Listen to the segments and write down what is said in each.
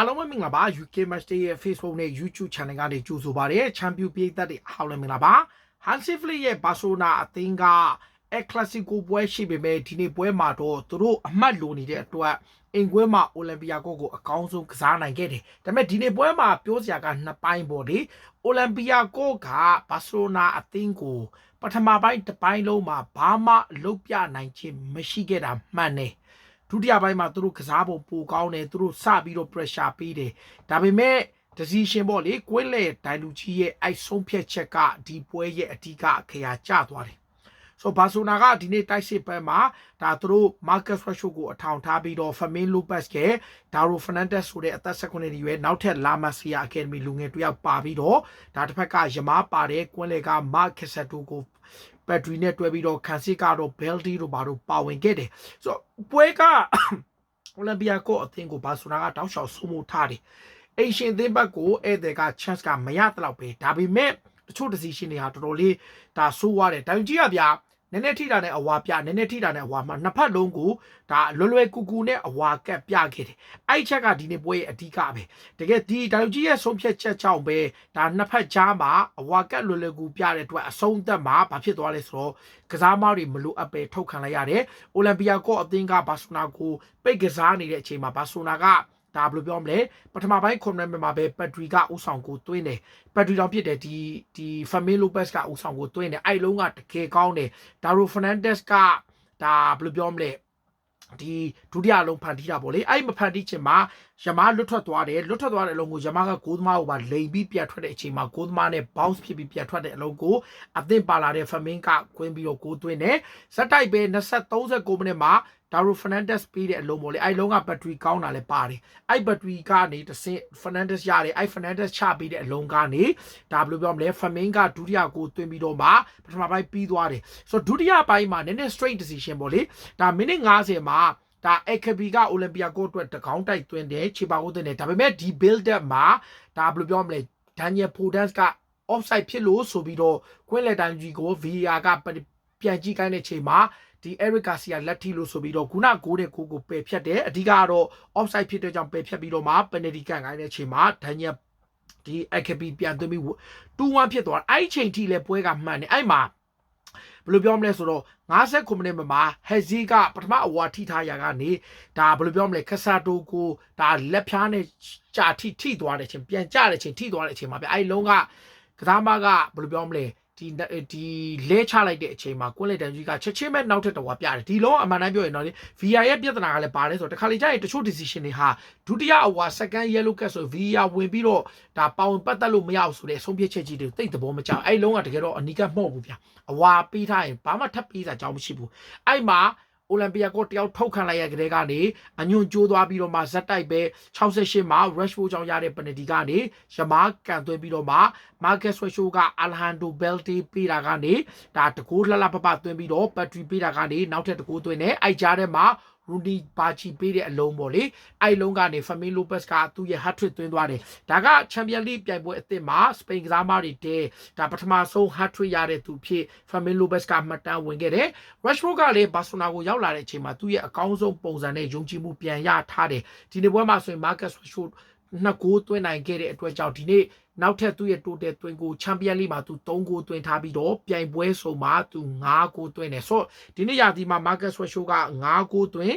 အားလုံးပဲမင်္ဂလာပါ UK Match Day ရဲ့ Facebook နဲ့ YouTube Channel ကနေကြိုဆိုပါရစေ။ Champion ပြည်သက်တွေအားလုံးမင်္ဂလာပါ။ Hansi Flick ရဲ့ Barcelona အသင်းက El Clasico ပွဲရှိပေမဲ့ဒီနေ့ပွဲမှာတော့သူတို့အမှတ်လိုနေတဲ့အတွက်အင်ကွဲမှာအိုလံပီယာကိုကိုအကောင်းဆုံးကစားနိုင်ခဲ့တယ်။ဒါပေမဲ့ဒီနေ့ပွဲမှာပြောစရာကနှစ်ပိုင်းပေါ့လေ။အိုလံပီယာကိုကဘာစီလိုနာအသင်းကိုပထမပိုင်းတစ်ပိုင်းလုံးမှာဘာမှလုပ်ပြနိုင်ခြင်းမရှိခဲ့တာမှန်တယ်။ ဒုတိယပိုင်းမှာသူတို့ကစားပုံပိုကောင်းတယ်သူတို့စပြီးတော့ pressure ပေးတယ်။ဒါပေမဲ့ decision ပေါ့လေကွင်းလေဒိုင်လူကြီးရဲ့အိုက်ဆုံးဖြတ်ချက်ကဒီပွဲရဲ့အဓိကအခရာကျသွားတယ် ဆိုဘာဆိုနာကဒီနေ့တိုက်စစ်ပွဲမှာဒါသူတို့ Marcus Rashford ကိုအထောင်ထားပြီးတော့ Fermin Lopez က Daro Fernandez ဆိုတဲ့အသက်16နှစ်ရွယ်နောက်ထပ် La Masia Academy လူငယ်တစ်ယောက်ပါပြီးတော့ဒါတစ်ဖက်ကရမားပါတဲ့ကွင်းလေက Mark Casato ကိုဘက်ထရီနဲ့တွဲပြီးတော့ခံစစ်ကတော့ Belty တို့ဘာတို့ပါဝင်ခဲ့တယ်ဆိုတော့ပွဲကအိုလံပီယာကိုအသင်းကိုဘာဆိုနာကတောက်လျှောက်ဆုံးမထားတယ်အိမ်ရှင်သင်းဘက်ကိုဧည့်သည်က chance ကမရတလောက်ပဲဒါပေမဲ့တချို့ decision တွေဟာတော်တော်လေးဒါဆိုးသွားတယ်တိုင်ကြီးရဗျာ နည်းနည်းထိတာနဲ့အဝါပြနည်းနည်းထိတာနဲ့အဝါမှာနှစ်ဖက်လုံးကိုဒါလွယ်လွယ်ကူကူနဲ့အဝါကက်ပြခဲ့တယ်အဲ့ချက်ကဒီနေ့ပွဲရဲ့အဓိကပဲတကယ်ဒီတိုင်ကြီးရဲ့ဆုံးဖြတ်ချက်ကြောင့်ပဲဒါနှစ်ဖက်ကြားမှာအဝါကက်လွယ်လွယ်ကူပြတဲ့အတွက်အဆုံးသက်မှာဘာဖြစ်သွားလဲဆိုတော့ကစားမတွေမလိုအပ်ပဲထုတ်ခံလိုက်ရတယ်အိုလံပီယာကောအသင်းကဘာဆိုနာကိုပိတ်ကစားနေတဲ့အချိန်မှာဘာဆိုနာက ဒါဘယ်လိုပြောမလဲပထမပိုင်းခွန်နံမှာပဲဘက်ထရီကဥဆောင်ကိုတွင်းတယ်ဘက်ထရီတောင်ဖြစ်တယ်ဒီဒီဖာမီလိုပက်စ်ကဥဆောင်ကိုတွင်းတယ်အဲ့လုံးကတကယ်ကောင်းတယ်ဒါရိုဖနန်ဒက်စ်ကဒါဘယ်လိုပြောမလဲဒီဒုတိယလုံးဖန်တီးတာပေါ့လေအဲ့မဖန်တီးချင်မှာ ယမားလွတ်ထွက်သွားတယ်လွတ်ထွက်သွားတဲ့အလုံးကိုယမားကကိုသမားကိုပါလိန်ပြီးပြတ်ထွက်တဲ့အချိန်မှာကိုသမားနဲ့ bounce ဖြစ်ပြီးပြတ်ထွက်တဲ့အလုံးကိုအသင့်ပါလာတဲ့ဖမင်းကကွင်းပြီးတော့ကိုသွင်းတယ်ဇက်တိုက်ပဲ20 39မိနစ်မှာဒါရိုဖနန်ဒက်စ်ပေးတဲ့အလုံးပေါ့လေအဲ့လုံးကဘက်ထရီကောင်းတာလည်းပါတယ်အဲ့ဘက်ထရီကနေတဆင့်ဖနန်ဒက်စ်ရတယ်အဲ့ဖနန်ဒက်စ်ချပေးတဲ့အလုံးကနေဒါဘယ်လိုပြောမလဲဖမင်းကဒုတိယကိုသွင်းပြီးတော့မှပထမပိုင်းပြီးသွားတယ်ဆိုတော့ဒုတိယပိုင်းမှာနည်းနည်း straight decision ပေါ့လေဒါမိနစ်90မှာ ဒါအခဘီကအိုလံပီယာကိုအတွက်တကောင်းတိုက်သွင်းတယ်ခြေပါကိုသွင်းတယ်ဒါပေမဲ့ဒီ build up မှာဒါဘယ်လိုပြောမလဲဒန်နီယယ်ဖိုဒန်စ်က offside ဖြစ်လို့ဆိုပြီးတော့ကွင်းလက်တန်ကြီးကို VAR ကပြန်ကြည့်ခိုင်းတဲ့ချိန်မှာဒီ Eric Garcia လက်ထိလို့ဆိုပြီးတော့ခုနကိုတဲ့ကိုကိုပယ်ဖြတ်တယ်အဓိကတော့ offside ဖြစ်တဲ့ကြောင့်ပယ်ဖြတ်ပြီးတော့မှ penalty ကန်ခိုင်းတဲ့ချိန်မှာဒန်နီယယ်ဒီ AKB ပြန်သွင်းပြီး2-1ဖြစ်သွားအဲ့ချိန်ထိလဲပွဲကမှန်တယ်အဲ့မှာ ဘယ်လိုပြောမလဲဆိုတော့59မိနစ်မှာဟက်ဇီကပထမအဝါထိထားရာကနေဒါဘယ်လိုပြောမလဲခဆာတိုကိုဒါလက်ဖြားနဲ့ကြာထိထိသွားတဲ့ချိန်ပြန်ကြတဲ့ချိန်ထိသွားတဲ့ချိန်မှာဗျအဲ့လုံးကကစားမကဘယ်လိုပြောမလဲ ဒီဒီလဲချလိုက်တဲ့အချိန်မှာကွန်းလက်တန်ကြီးကချက်ချင်းပဲနောက်ထပ်တော့ပြတယ်ဒီလုံးအမှန်တမ်းပြောရင်တော့လေ VR ရဲ့ပြဿနာကလည်းပါတယ်ဆိုတော့တခါလေကြာရင်တချို့ decision တွေဟာဒုတိယအဝါ second yellow card ဆို VR ဝင်ပြီးတော့ဒါပေါင်ပတ်သက်လို့မရဘူးဆိုတဲ့အဆုံးဖြတ်ချက်ကြီးတွေတိတ်သဘောမကျအဲ့လုံးကတကယ်တော့အနီးကပ်မဟုတ်ဘူးဗျအဝါပေးထားရင်ဘာမှထပ်ပေးတာကြောင်းမရှိဘူးအဲ့မှာ အိုလံပီယာကိုတယောက်ထုတ်ခံလိုက်ရတဲ့ကနေအညွန့်ကျိုးသွားပြီးတော့မှဇက်တိုက်ပဲ68မှာ Rashford ကြောင့်ရတဲ့ penalty ကနေရမားကန်သွင်းပြီးတော့မှ Marcus Rashford က Alejandro Balde ပေးတာကနေဒါတကူလှလှပပသွင်းပြီးတော့ battery ပေးတာကနေနောက်ထပ်တကူသွင်းတယ်အိုက်ကြားထဲမှာ ရူဒီဘာချီပေးတဲ့အလုံးပေါ့လေအဲ့လုံးကနေဖမင်းလိုပက်စ်ကသူ့ရဲ့ hat trick သွင်းသွားတယ်ဒါကချန်ပီယံလိပြိုင်ပွဲအသစ်မှာစပိန်ကစားမတွေတဲဒါပထမဆုံး hat trick ရတဲ့သူဖြစ်ဖမင်းလိုပက်စ်ကမှတ်တမ်းဝင်ခဲ့တယ် Rashford ကလည်းဘာစီလိုနာကိုရောက်လာတဲ့အချိန်မှာသူ့ရဲ့အကောင်းဆုံးပုံစံနဲ့ယုံကြည်မှုပြန်ရထားတယ်ဒီနေ့ပွဲမှာဆိုရင် Marcus Rashford နှစ်ဂိုးသွင်းနိုင်ခဲ့တဲ့အတွက်ကြောင့်ဒီနေ့နောက်ထပ်သူ့ရဲ့ total သွင်းကိုချန်ပီယံလိမှာသူ3ဂိုးသွင်းထားပြီးတော့ပြိုင်ပွဲဆုံးမှာသူ5ဂိုးသွင်းတယ်ဆိုတော့ဒီနေ့ရာသီမှာ Marcus Rashford က5ဂိုးသွင်း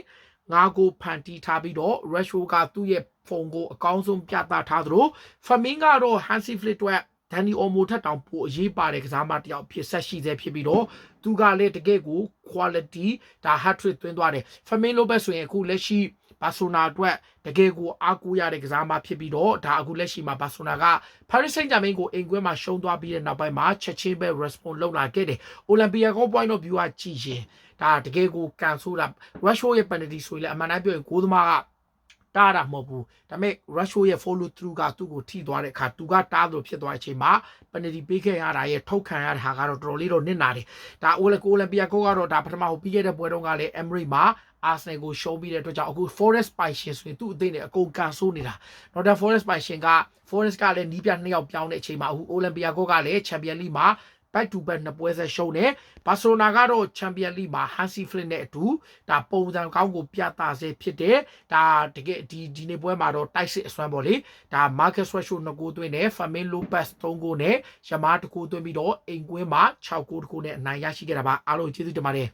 ငါးကိုဖန်တီးထားပြီးတော့ Rashford ကသူ့ရဲ့ဖုန်းကိုအကောင်းဆုံးပြသထားသလို Famin ကတော့ Hansi Flick အတွက်ဒန်နီအော်မိုထက်တောင်ပိုအရေးပါတဲ့ကစားမတစ်ယောက်ဖြစ်ဆက်ရှိသေးဖြစ်ပြီးတော့သူကလည်းတကယ့်ကို quality ဒါ hat trick သွင်းသွားတယ် Famin Lopez ဆိုရင်အခုလက်ရှိ ဘာဆိုနာအတွက်တကယ်ကိုအားကိုးရတဲ့ကစားမဖြစ်ပြီးတော့ဒါအခုလက်ရှိမှာဘာဆိုနာက Paris Saint-Germain ကိုအိမ်ကွဲမှာရှုံးသွားပြီးတဲ့နောက်ပိုင်းမှာချက်ချင်းပဲ response လုပ်လာခဲ့တယ်။ Olympia ကို point of view ကကြည့်ရင်ဒါတကယ်ကိုကန်ဆိုးတာ Rashford ရဲ့ penalty ဆိုရင်လည်းအမှန်တမ်းပြောရင်ကိုသမားက တားတာမဟုတ်ဘူးဒါပေမဲ့ Rashford ရဲ့ follow through ကသူ့ကိုထိသွားတဲ့အခါသူကတားလို့ဖြစ်သွားတဲ့အချိန်မှာ penalty ပေးခဲ့ရတာရဲ့ထုတ်ခံရတဲ့ဟာကတော့တော်တော်လေးတော့နစ်နာတယ်ဒါအိုလကိုလံပီယာကိုကတော့ဒါပထမဟိုပြီးခဲ့တဲ့ပွဲတုန်းကလည်း Emery မှာအာဆနယ်ကိုရှုံးပြီးတဲ့အတွက်ကြောင့်အခု Forest ပိုင်ရှင်ဆိုရင်သူ့အသိနဲ့အကုန်ကန်ဆိုးနေတာနော်ဒါ Forest ပိုင်ရှင်က Forest ကလည်းနီးပြနှစ်ယောက်ပြောင်းတဲ့အချိန်မှာအခု Olympia ကိုကလည်း Champion League မှာ back to back နှစ်ပွဲဆက်ရှုံးတယ်ဘာစီလိုနာကတော့ Champion League မှာ Hansi Flick နဲ့အတူဒါပုံစံကောင်းကိုပြသစေဖြစ်တယ်ဒါတကယ်ဒီဒီနေ့ပွဲမှာတော့တိုက်စစ်အစွမ်းပေါ့လေဒါ Marcus Rashford 2ဂိုးသွင်းတယ် Fermin Lopez 3ဂိုးနဲ့ Yamal 2ဂိုးသွင်းပြီးတော့အိမ်ကွင်းမှာ6ဂိုးတကူနဲ့အနိုင်ရရှိခဲ့တာပါအားလုံးကျေးဇူးတင်ပါတယ်